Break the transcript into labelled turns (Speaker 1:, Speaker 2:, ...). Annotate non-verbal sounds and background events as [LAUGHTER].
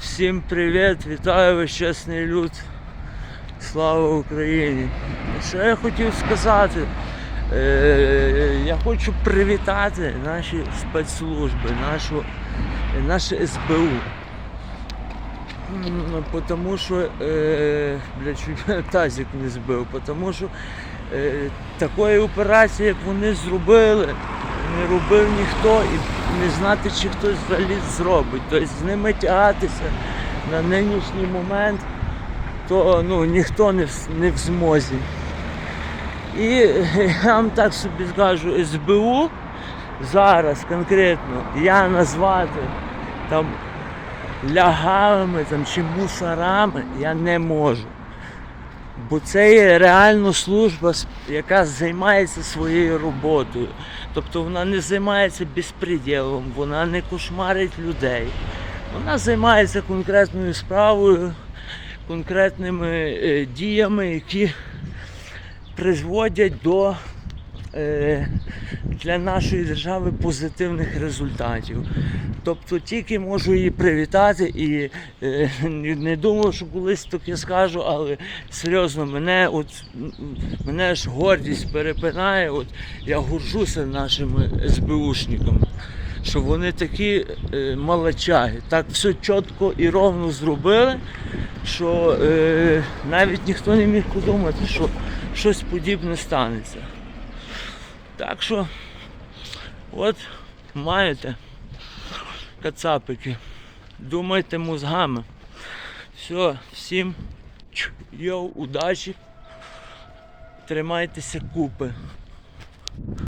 Speaker 1: Всім привіт, вітаю вас, чесний люд. Слава Україні! Що я хотів сказати? Е, я хочу привітати наші спецслужби, нашу, наше СБУ. М, Потому що, е, бля, чуть [LAUGHS] тазик не збив, тому що е, такої операції, як вони зробили, не робив ніхто і не знати, чи хтось взагалі зробить. Тобто з ними тягатися на нинішній момент, то ну, ніхто не в, не в змозі. І [LAUGHS] я вам так собі скажу, СБУ зараз конкретно я назвати там лягавими там, чи мусорами я не можу. Бо це є реально служба, яка займається своєю роботою. Тобто вона не займається безпреділом, вона не кошмарить людей. Вона займається конкретною справою, конкретними е, діями, які призводять до е, для нашої держави позитивних результатів. Тобто тільки можу її привітати і е, [LAUGHS] не думав, що колись таке скажу, але серйозно, мене от мене ж гордість перепинає. От я горжуся нашими СБУшниками, що вони такі е, молодчаги, так все чітко і ровно зробили, що е, навіть ніхто не міг подумати, що щось подібне станеться. Так що, от маєте кацапики. Думайте мозгами. Все, всім йоу, удачі. Тримайтеся купи.